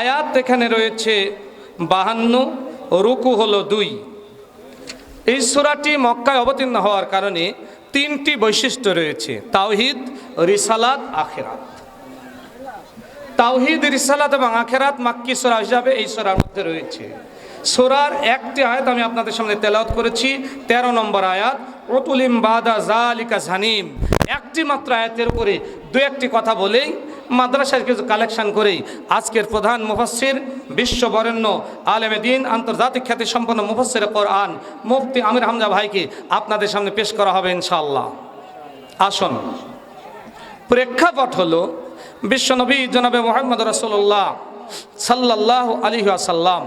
আয়াত এখানে রয়েছে বাহান্ন, রুকু হলো দুই। এই সুরাটি মক্কায় অবতীর্ণ হওয়ার কারণে তিনটি বৈশিষ্ট্য রয়েছে, তাওহিদ, রিসালাত, আখেরাত। তাওহিদ, রিসালাত এবং আখেরাত মাক্কি সোরা হিসাবে এই সোরার মধ্যে রয়েছে। সোরার একটি আয়াত আমি আপনাদের সামনে তেলাওয়াত করেছি, তেরো নম্বর আয়াত অতুলিম বাদা জালিকা জানিম। একটি মাত্র আয়াতের উপরে দু একটি কথা বলেই মাদ্রাসার কিছু কালেকশন করেই আজকের প্রধান মুফাসির বিশ্ববরেণ্য আলেমে দিন আন্তর্জাতিক খ্যাতি সম্পন্ন মুফাসির কোরআন মুফতি আমির হামজা ভাইকে আপনাদের সামনে পেশ করা হবে ইনশাআল্লাহ। আসুন। প্রেক্ষাপট হলো বিশ্বনবী জনাবে মোহাম্মদ রসুল্লাহ সাল্লাহ আলী আসাল্লাম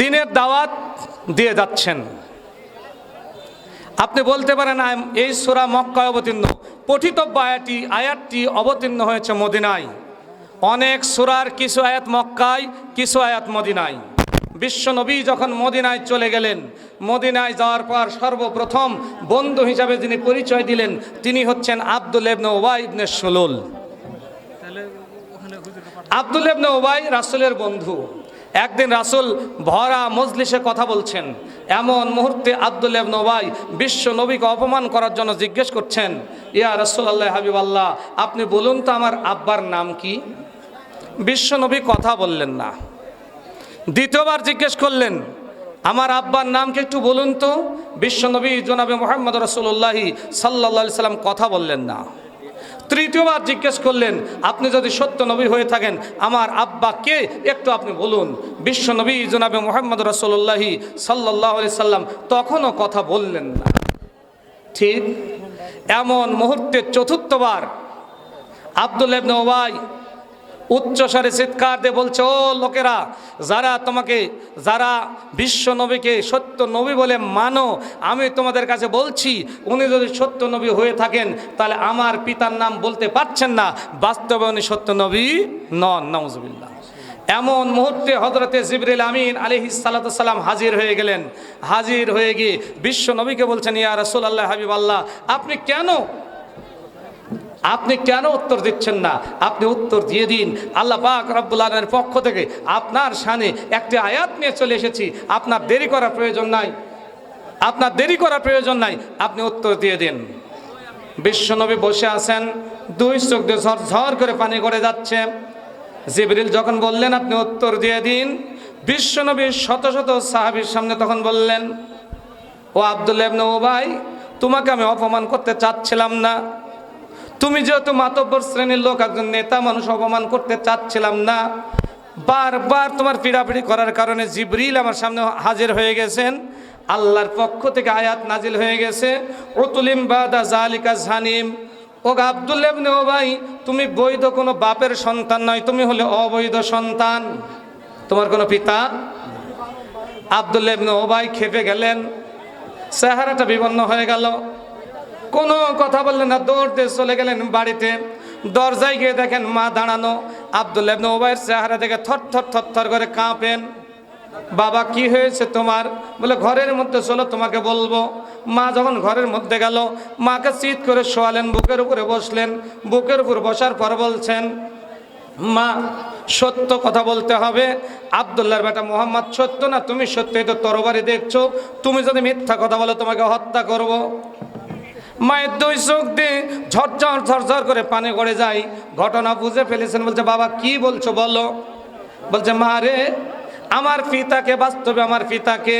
দিনের দাওয়াত দিয়ে যাচ্ছেন। আপনি বলতে পারেন এই সোরা মক্কায় অবতীর্ণ। পঠিতব্য আয়াতটি আয়াতটি অবতীর্ণ হয়েছে মদিনায়। অনেক সুরার কিছু আয়াত মক্কায় কিছু আয়াত মদিনায়। বিশ্বনবী যখন মদিনায় চলে গেলেন মদিনায় যাওয়ার পর সর্বপ্রথম বন্ধু হিসাবে যিনি পরিচয় দিলেন তিনি হচ্ছেন আব্দুল ইবনে ওবাই ইবনে সুলুল। আব্দুল ইবনে ওবাই রাসূলের বন্ধু। একদিন রাসূল ভরা মজলিসে কথা বলছেন। এমন মুহূর্তে আব্দুল ইবনে ওবাই বিশ্ব নবীকে অপমান করার জন্য জিজ্ঞেস করছেন, ইয়া রাসূলুল্লাহ হাবিব আল্লাহ আপনি বলুন তো আমার আব্বার নাম কি? বিশ্ব নবী কথা বললেন না। দ্বিতীয়বার জিজ্ঞেস করলেন, আমার আব্বার নাম কি একটু বলুন তো? বিশ্বনবী জনাবে মোহাম্মদ রসুল্লাহি সাল্লা সাল্লাম কথা বললেন না। তৃতীয়বার জিজ্ঞেস করলেন, আপনি যদি সত্য নবী হয়ে থাকেন, আমার আব্বা কে? একটু আপনি বলুন। বিশ্বনবী জনাবে মোহাম্মদ রসোল্লাহি সাল্লাহ সাল্লাম তখনও কথা বললেন না। ঠিক এমন মুহূর্তে চতুর্থবার আব্দুল ওবাই উচ্চস্বরে চিৎকার দিয়ে বলছে, ও লোকেরা, যারা তোমাকে, যারা বিশ্ব নবীকে সত্য নবী বলে মানো, আমি তোমাদের কাছে বলছি, উনি যদি সত্য নবী হয়ে থাকেন, তাহলে আমার পিতার নাম বলতে পারছেন না। বাস্তবে উনি সত্য নবী নন নওয়াজবিল্লাহ এমন মুহূর্তে হজরতে জিবরিল আমিন আলিহি সালাম হাজির হয়ে গেলেন। হাজির হয়ে গিয়ে বিশ্ব নবীকে বলছেন, ইয়া রসুল আল্লাহ হাবিব আল্লাহ আপনি কেন আপনি কেন উত্তর দিচ্ছেন না? আপনি উত্তর দিয়ে দিন। আল্লাহ পাক রব্বুল আলমের পক্ষ থেকে আপনার সানে একটি আয়াত নিয়ে চলে এসেছি। আপনার দেরি করার প্রয়োজন নাই। আপনার দেরি করার প্রয়োজন নাই। আপনি উত্তর দিয়ে দিন। বিশ্বনবী বসে আছেন। দুই চোখ দিয়ে ঝর ঝর করে পানি করে যাচ্ছে। জিবরিল যখন বললেন, আপনি উত্তর দিয়ে দিন। বিশ্বনবী শত শত সাহাবীর সামনে তখন বললেন, ও আবদুল্লাহ ইবনে ওবাই তোমাকে আমি অপমান করতে চাচ্ছিলাম না। তুমি যেহেতু মাতব্বর শ্রেণির লোক, একজন নেতা মানুষ অপমান করতে চাচ্ছিলাম না। বারবার তোমার পিড়াপিড়ি করার কারণে জিবরিল আমার সামনে হাজির হয়ে গেছেন। আল্লাহর পক্ষ থেকে আয়াত নাজিল হয়ে গেছে। ওতুলিম বাদা জালিকা জানিম। ও আবদুল্লাবনে ও ভাই তুমি বৈধ কোনো বাপের সন্তান নয়, তুমি হলে অবৈধ সন্তান। তোমার কোনো পিতা? আবদুল্লাবনে ও ভাই খেপে গেলেন। চেহারাটা বিবন্ন হয়ে গেল। কোনো কথা বললেন না দৌড়তে চলে গেলেন বাড়িতে। দরজায় গিয়ে দেখেন মা দাঁড়ানো। আবদুল্লাহ ইবনে ওবাইয়ের চেহারা দেখে থর থর থর থর করে কাঁপেন। বাবা, কি হয়েছে তোমার? বলে, ঘরের মধ্যে চলো, তোমাকে বলব। মা যখন ঘরের মধ্যে গেল, মাকে চিৎ করে শোয়ালেন, বুকের উপরে বসলেন। বুকের উপর বসার পর বলছেন, মা, সত্য কথা বলতে হবে। আবদুল্লাহর বেটা মোহাম্মদ সত্য না? তুমি সত্যি তো তরবারি দেখছ। তুমি যদি মিথ্যা কথা বলো, তোমাকে হত্যা করব। মায়ের দুই চোখ দিয়ে ঝরঝর ঝরঝর করে পানি গড়ে যায়। ঘটনা বুঝে ফেলেছেন, বলছে, বাবা, কি বলছো বলো? বলছে, মা রে, আমার পিতাকে, বাস্তবে আমার পিতাকে,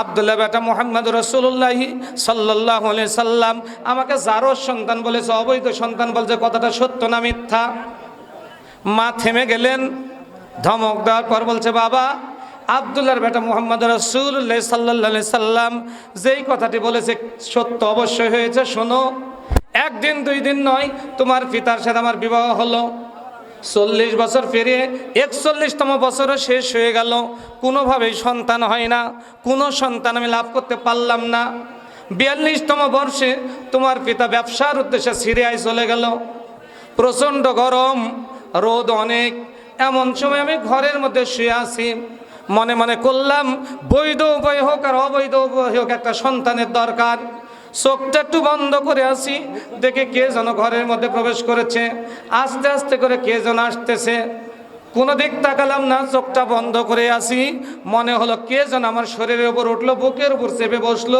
আবদুল্লাহ বেটা মোহাম্মদ রসুল্লাহি সাল্লাহ সাল্লাম আমাকে যারো সন্তান বলেছে, অবৈধ সন্তান বলছে, কথাটা সত্য না মিথ্যা? মা থেমে গেলেন, ধমক দেওয়ার পর বলছে, বাবা আবদুল্লাহর বেটা মোহাম্মদ রসুল্লাহ সাল্লাহ সাল্লাম যেই কথাটি বলেছে, সত্য অবশ্যই হয়েছে, শোনো। একদিন, দুই দিন নয়, তোমার পিতার সাথে আমার বিবাহ হলো। চল্লিশ বছর পেরিয়ে একচল্লিশতম বছরও শেষ হয়ে গেল। কোনোভাবেই সন্তান হয় না। কোনো সন্তান আমি লাভ করতে পারলাম না। বিয়াল্লিশতম বর্ষে তোমার পিতা ব্যবসার উদ্দেশ্যে সিরিয়ায় চলে গেল। প্রচণ্ড গরম, রোদ অনেক। এমন সময় আমি ঘরের মধ্যে শুয়ে আছি। মনে মনে করলাম, বৈধ উপায় হোক আর অবৈধ উপায় হোক, একটা সন্তানের দরকার। চোখটা একটু বন্ধ করে আসি, দেখে কে যেন ঘরের মধ্যে প্রবেশ করেছে। আস্তে আস্তে করে কে যেন আসতেছে। কোনো দিক তাকালাম না, চোখটা বন্ধ করে আসি। মনে হলো কে যেন আমার শরীরের উপর উঠল, বুকের উপর চেপে বসল।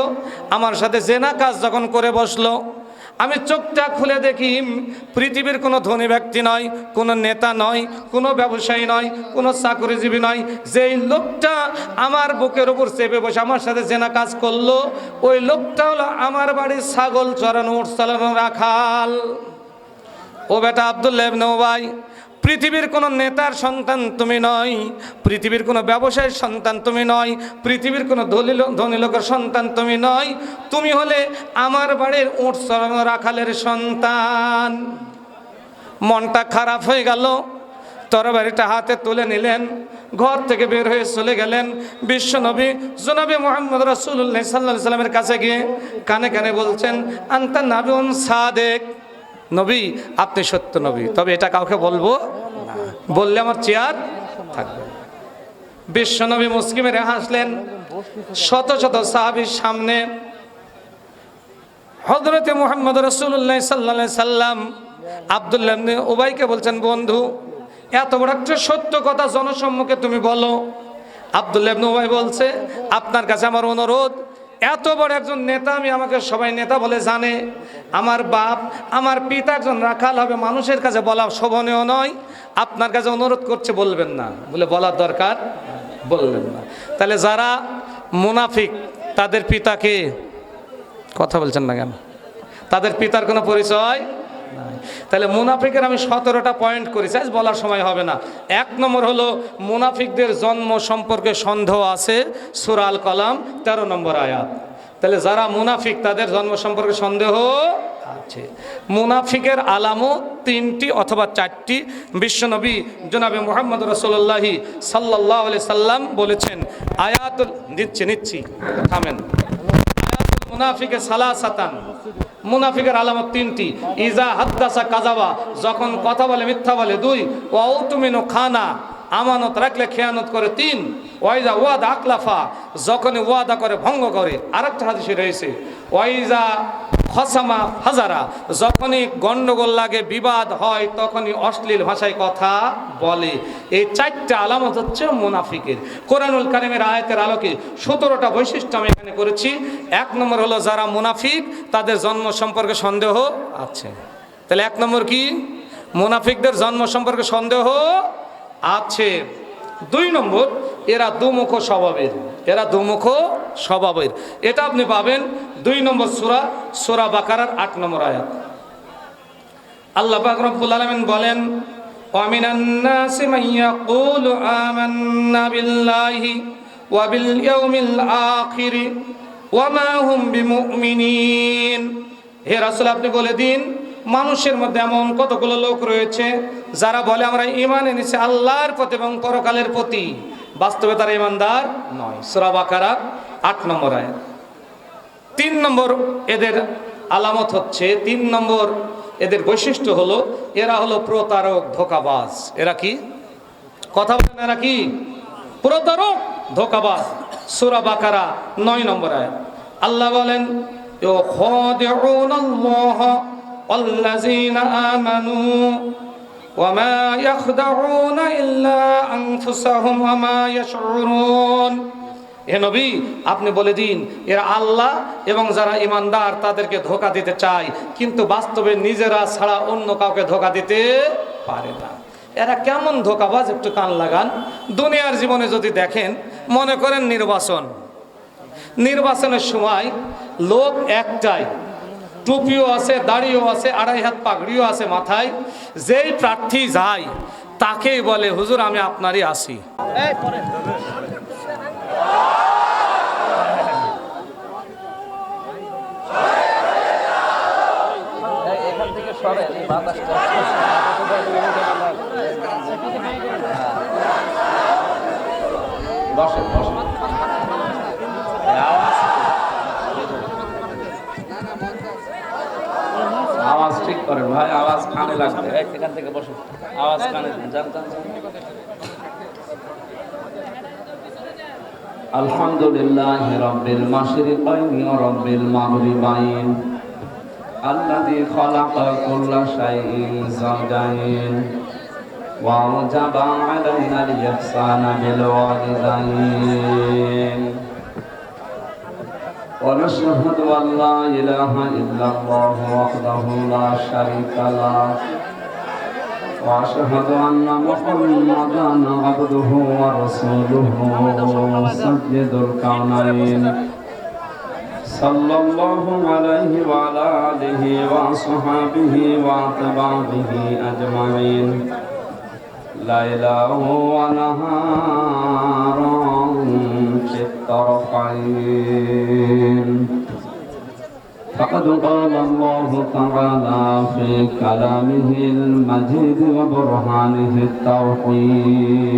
আমার সাথে জেনা কাজ যখন করে বসল। আমি চোখটা খুলে দেখি পৃথিবীর কোনো ধনী ব্যক্তি নয়, কোনো নেতা নয়, কোনো ব্যবসায়ী নয়, কোনো চাকরিজীবী নয়। যেই লোকটা আমার বুকের উপর চেপে বসে আমার সাথে জেনা কাজ করল, ওই লোকটা হলো আমার বাড়ির ছাগল চড়ানো, উঠ চালানো রাখাল। ও বেটা আবদুল্লাহ উবাই পৃথিবীর কোনো নেতার সন্তান তুমি নয়, পৃথিবীর কোনো ব্যবসায়ীর সন্তান তুমি নয়, পৃথিবীর কোনো ধনী ধনী লোকের সন্তান তুমি নয়। তুমি হলে আমার বাড়ির উঠ চড়ানো রাখালের সন্তান। মনটা খারাপ হয়ে গেল, তরবারিটা হাতে তুলে নিলেন, ঘর থেকে বের হয়ে চলে গেলেন। বিশ্বনবী জনাবি মোহাম্মদ রসুল্লাহ সাল্লাহ সাল্লামের কাছে গিয়ে কানে কানে বলছেন, আন্তা নাবিউন সাদেক। নবী, আপনি সত্য নবী। তবে এটা কাউকে বলব বললে আমার চেয়ার থাকবে। বিশ্বনবী মুসকি মেরে হাসলেন শত শত সাহাবির সামনে। হজরতে মোহাম্মদ রসুল্লাহ সাল্লা সাল্লাম আবদুল্লাহ উবাইকে বলছেন, বন্ধু, এত বড় একটা সত্য কথা জনসম্মুখে তুমি বলো। আবদুল্লাহ উবাই বলছে, আপনার কাছে আমার অনুরোধ এত বড় একজন নেতা আমি আমাকে সবাই নেতা বলে জানে। আমার বাপ, আমার পিতা একজন রাখাল হবে, মানুষের কাছে বলা শোভনীয় নয়। আপনার কাছে অনুরোধ করছে, বলবেন না। বলে বলার দরকার? বললেন না। তাহলে যারা মুনাফিক, তাদের পিতাকে কথা বলছেন না কেন? তাদের পিতার কোনো পরিচয়। তাহলে মুনাফিকের আমি সতেরোটা পয়েন্ট করেছি, আজ বলার সময় হবে না। এক নম্বর হলো, মুনাফিকদের জন্ম সম্পর্কে সন্দেহ আছে সুরাল কলাম, তেরো নম্বর আয়াত। তাহলে যারা মুনাফিক, তাদের জন্ম সম্পর্কে সন্দেহ আছে। মুনাফিকের আলামও তিনটি অথবা চারটি। বিশ্বনবী জনাবে মোহাম্মদ রসোল্লাহি সাল্লাহ সাল্লাম বলেছেন, আয়াতুল, নিচ্ছি নিচ্ছি, থামেন। মুনাফিকে সালাসাতান। মুনাফিকের আলামত তিনটি। ইজা হাদ্দাসা কাজাবা যখন কথা বলে, মিথ্যা বলে, দুই ওয়াউতুমিনু খানা, আমানত রাখলে খেয়ানত করে, তিন ওয়াইজা ওয়াদ আকলাফা যখন ওয়াদা করে, ভঙ্গ করে, আরেকটা হাদিসে রয়েছে ওয়াইজা খসামা হাজারা। যখনই গন্ডগোল লাগে, বিবাদ হয়, তখনই অশ্লীল ভাষায় কথা বলে। এই চারটা আলামত হচ্ছে মুনাফিকের। কোরআনুল কারিমের আয়াতের আলোকে সতেরোটা বৈশিষ্ট্য আমি এখানে করেছি। এক নম্বর হলো, যারা মুনাফিক, তাদের জন্ম সম্পর্কে সন্দেহ আছে। তাহলে এক নম্বর কি? মুনাফিকদের জন্ম সম্পর্কে সন্দেহ আছে। দুই নম্বর, এরা দুমুখ স্বভাবের। এরা দুমুখ স্বভাবের এটা আপনি পাবেন দুই নম্বর সুরা সুরা বাকারার আট নম্বর আয়াত আল্লাহ পাক রব্বুল আলামিন বলেন ومن الناس من يقول آمنا بالله وباليوم الآخر وما هم بمؤمنين হে রাসূল আপনি বলে দিন মানুষের মধ্যে এমন কতগুলো লোক রয়েছে যারা বলে আমরা ইমান এনেছি আল্লাহর প্রতি এবং পরকালের প্রতি বাস্তবে তারা ইমানদার নয় সূরা বাকারা আট নম্বর আয়াত তিন নম্বর এদের আলামত হচ্ছে তিন নম্বর এদের বৈশিষ্ট্য হলো এরা হলো প্রতারক ধোকাবাজ এরা কি কথা বলেন এরা কি প্রতারক ধোকাবাজ সুরা বাকারা নয় নম্বর আয়াত আল্লাহ বলেন يخادعون الله والذين آمنوا وما يخدعون إلا أنفسهم وما يشعرون হে নবী, আপনি বলে দিন, এরা আল্লাহ এবং যারা ইমানদার তাদেরকে ধোকা দিতে চায়, কিন্তু বাস্তবে নিজেরা ছাড়া অন্য কাউকে ধোকা দিতে পারে না। এরা কেমন ধোকাবাজ, একটু কান লাগান। দুনিয়ার জীবনে যদি দেখেন, মনে করেন নির্বাচন। নির্বাচনের সময় লোক একটাই টুপিও আছে, দাড়িও আছে, আড়াই হাত পাগড়িও আছে মাথায়, যেই প্রার্থী যায়, তাকেই বলে, হুজুর, আমি আপনারই আসি। আওয়াজ ঠিক করেন ভাই আওয়াজ কানে লাগবে। এখান থেকে বসে আওয়াজ কানে জানতাম আলহামদুলিল্লাহ রব্বিল মাশরিকাইন ওয়া রব্বিল মাগরিবাইন। الذي خلق كل شيء زوجين وأوجب علينا الإحسان بالوالدين ونشهد أن لا إله إلا الله وحده لا شريك له وأشهد أن محمدا عبده ورسوله سيد الكونين صلى الله عليه وعلى آله وصحبه وأتباعه أجمعين ليلا ونهارا في الطرفين فقد قال الله تعالى في كلامه المجيد وبرهانه التوحيد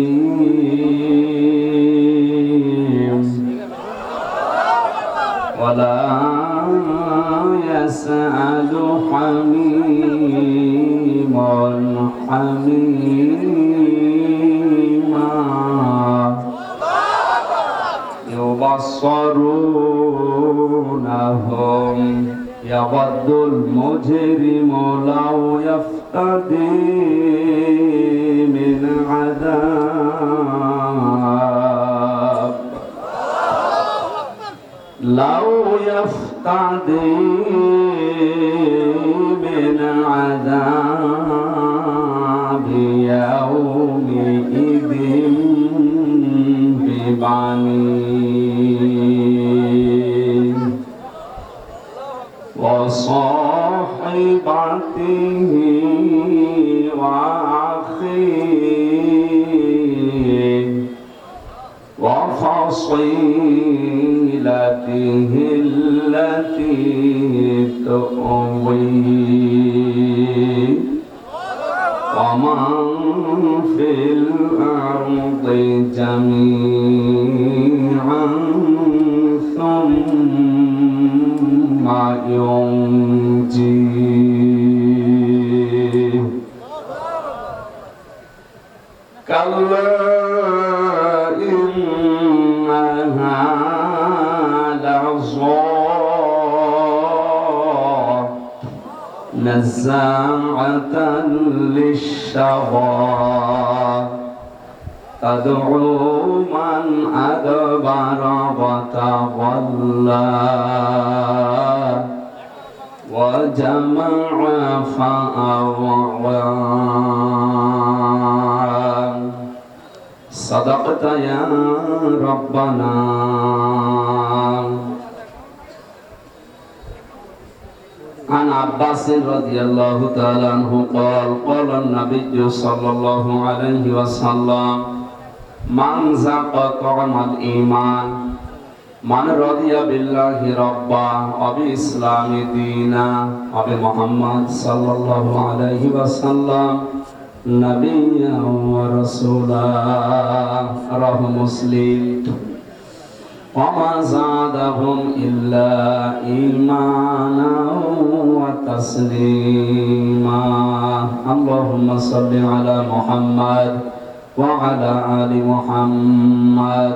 mm -hmm. um, وجمع فأوعى صدقت يا ربنا. عن عباس رضي الله تعالى عنه قال قال النبي صلى الله عليه وسلم من ذاق طعم الإيمان من رضي بالله ربا و بإسلام دينا و بمحمد صلى الله عليه وسلم نبيا و رسولا رب مسلم. و ما زادهم إلا إيمانا و تسليما اللهم صل على محمد وعلى آل محمد.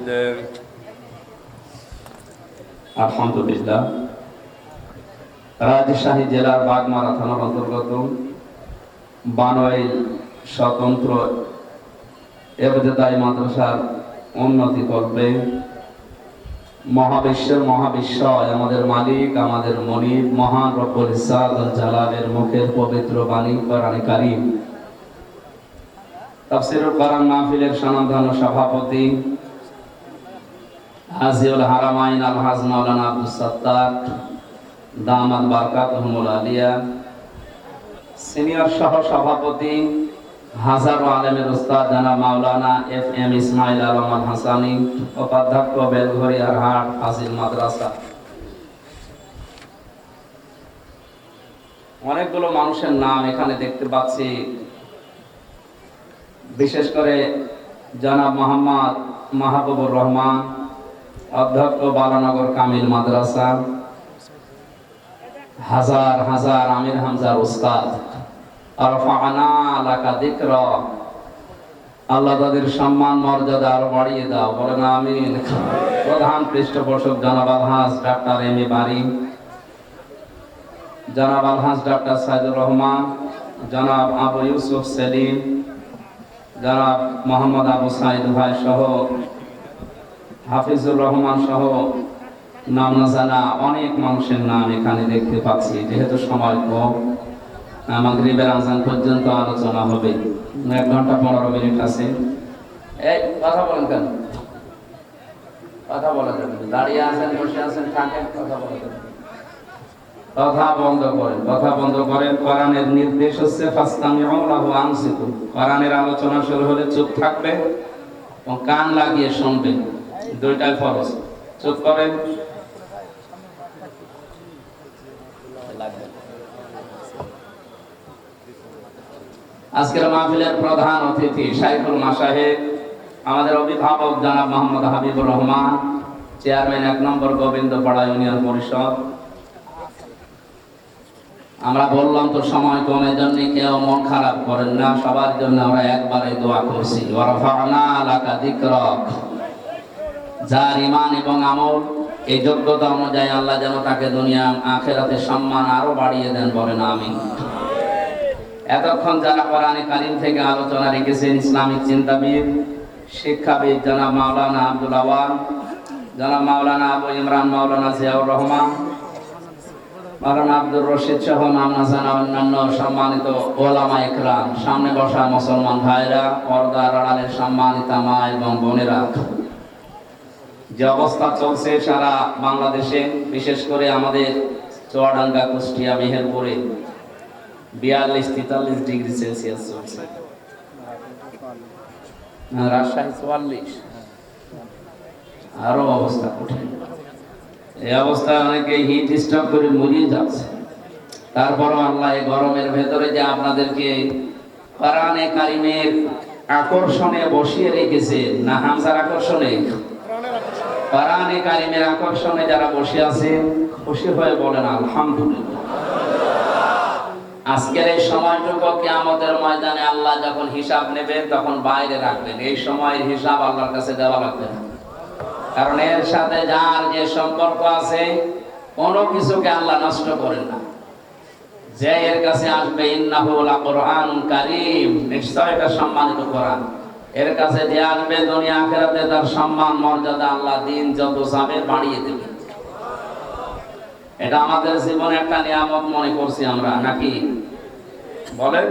আলহামদুলিল্লাহ। রাজশাহী জেলার বাগমারা থানার অন্তর্গত বানোয়াইল স্বতন্ত্র এবজাদাই মাদ্রাসার উন্নতি করবে। মহাবিশ্বের মহাবিশ্বয় আমাদের মালিক, আমাদের মনিব, মহান রব্বুল ইসাদ জালালের মুখের পবিত্র বাণী, কোরআনে কারিম। তাফসিরুল কোরআন মাহফিলের সনাতন সভাপতি হাজিউল হারামাইন আলহাজ মাওলানা আব্দুল সত্তার দামাত বারকাতুহুমুল আলিয়া, সিনিয়র সহ সভাপতি, হাজারো আলেমের উস্তাদ জানা মাওলানা এফ এম ইসমাইল আলমান হাসানি, উপাধ্যক্ষ বেলঘরিয়ার হাট ফাজিল মাদ্রাসা। অনেকগুলো মানুষের নাম এখানে দেখতে পাচ্ছি। বিশেষ করে জনাব মোহাম্মদ মাহবুবুর রহমান অধ্যক্ষ বালানগর কামিল মাদ্রাসা। হাজার হাজার আমির হামজার উস্তাদ। আল্লাহ তাদের সম্মান, মর্যাদা আরও বাড়িয়ে দাও। বলেন আমিন। প্রধান পৃষ্ঠপোষক জনাব আলহাজ ডাক্তার এম এ বাড়ি জনাব আলহাজ ডাক্তার সাইদুর রহমান। জনাব আবু ইউসুফ সেলিম। জনাব মোহাম্মদ আবু সাইদ ভাই সহ হাফিজুর রহমান সহ নাম না জানা অনেক মানুষের নাম এখানে দেখতে পাচ্ছি। যেহেতু সময় কম আজান পর্যন্ত আলোচনা হবে। এক ঘণ্টা পনেরো মিনিট আছে। এই, কথা বলেন কেন? দাঁড়িয়ে আছেন, বসে আছেন, থাকেন, কথা কথা বন্ধ করেন নির্দেশ হচ্ছে আলোচনা শুরু হলে চুপ থাকবে এবং কান লাগিয়ে শুনবেন। দুইটাই ফরজ চুপ করেন। আজকের মাহফিলের প্রধান অতিথি শাইখুল মাসাহেব, আমাদের অভিভাবক জনাব মোহাম্মদ হাবিবুর রহমান, চেয়ারম্যান এক নম্বর গোবিন্দপাড়া ইউনিয়ন পরিষদ। আমরা বললাম, তো সময় কমে জন্য কেউ মন খারাপ করেন না। সবার জন্য আমরা একবারে দোয়া করছি। ওয়ারফা'না লাকা যিকরাক যার ইমান এবং আমল, এই যোগ্যতা অনুযায়ী আল্লাহ যেন তাকে দুনিয়া আখেরাতে সম্মান আরও বাড়িয়ে দেন বলেন আমি এতক্ষণ যারা কোরআনে কারিম থেকে আলোচনা রেখেছেন, ইসলামিক চিন্তাবিদ, শিক্ষাবিদ জনাব মাওলানা আব্দুল আওয়ান জনাব মাওলানা আবু ইমরান, মাওলানা জিয়াউর রহমান, মাওলানা আব্দুর রশিদ সহ নামনা জানা অন্যান্য সম্মানিত ওলামা ইকরাম সামনে বসা মুসলমান ভাইরা, পর্দার আড়ালের সম্মানিতা মা এবং বোনেরা যে অবস্থা চলছে সারা বাংলাদেশে, বিশেষ করে আমাদের চুয়াডাঙ্গা, কুষ্টিয়া, মেহেরপুরে, বিয়াল্লিশ তেতাল্লিশ ডিগ্রি সেলসিয়াস চলছে। রাজশাহী চুয়াল্লিশ। আরও অবস্থা কঠিন। এই অবস্থায় অনেকে হিট স্ট্রোক করে মরিয়ে যাচ্ছে। তারপরও আল্লাহ এই গরমের ভেতরে যে আপনাদেরকে কারিমের আকর্ষণে বসিয়ে রেখেছে, না হামজার আকর্ষণে? কোরআনে কারিমের আকর্ষণে যারা বসে আছে, খুশি হয়ে বলেন, আলহামদুলিল্লাহ। আজকের এই সময়টুকু কিয়ামতের ময়দানে আল্লাহ যখন হিসাব নেবেন, তখন বাইরে রাখবেন। এই সময়ের হিসাব আল্লাহর কাছে দেওয়া লাগবে না। কারণ এর সাথে যার যে সম্পর্ক আছে, কোনো কিছুকে আল্লাহ নষ্ট করেন না। যে এর কাছে আসবে, ইন্নাহু লাকুরআন কারীম। নিশ্চয় এটা সম্মানিত কোরআন। এর কাছে যে আসবে দুনিয়া আখেরাতে তার সম্মান, মর্যাদা আল্লাহ দিন যত যাবে বাড়িয়ে দেবে। এটা আমাদের জীবনে একটা নিয়ামত মনে করছি আমরা, নাকি? বলেন।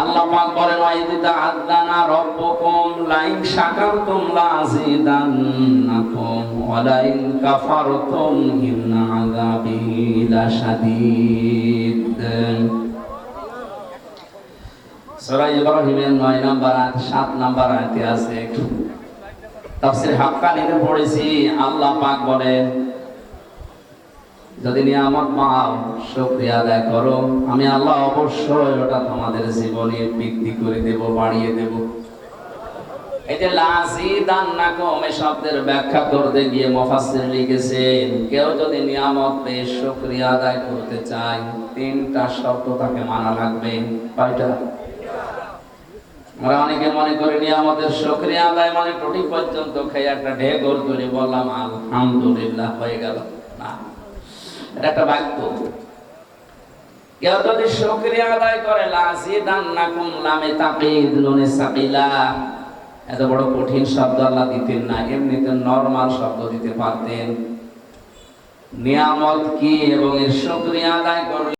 আল্লাহ পাক বলেন, ওয়াইদিতা আদানা রাব্বুকুম লাইন শাকারতুম লাযিদান্নাকুম ওয়া লাইন কাফারতুম ইন্না আযাবি লাশাদীদ। সূরা ইব্রাহিমের 9 নাম্বার আয়াত 7 নাম্বার আয়াতে আছে। হাক্কানিতে পড়েছি, আল্লাহ পাক যদি নিয়ামত পাও আদায় করো। আমি আল্লাহ অবশ্যই ওটা তোমাদের জীবনে বৃদ্ধি করে দেব, বাড়িয়ে দেব। এই যে লাজিদান্নাকুম এই শব্দের ব্যাখ্যা করতে গিয়ে মুফাসসির লিখেছেন, কেউ যদি নিয়ামত পেয়ে শুকরিয়া আদায় করতে চায়, তিনটা শর্ত তাকে মানা লাগবে। কয়টা? আমরা অনেকে মনে করি নিয়ামতের শুকরিয়া আদায় মানে টুটি পর্যন্ত খেয়ে একটা বললাম, আলহামদুলিল্লাহ, হয়ে গেল। না একটা বাক্য। কেউ যদি আদায় করে লামে তাকিদ নুনে সাকিলা। এত বড় কঠিন শব্দ আল্লাহ দিতেন না, এমনিতে নরমাল শব্দ দিতে পারতেন। নিয়ামত কি এবং এর শুকরিয়া আদায় করলে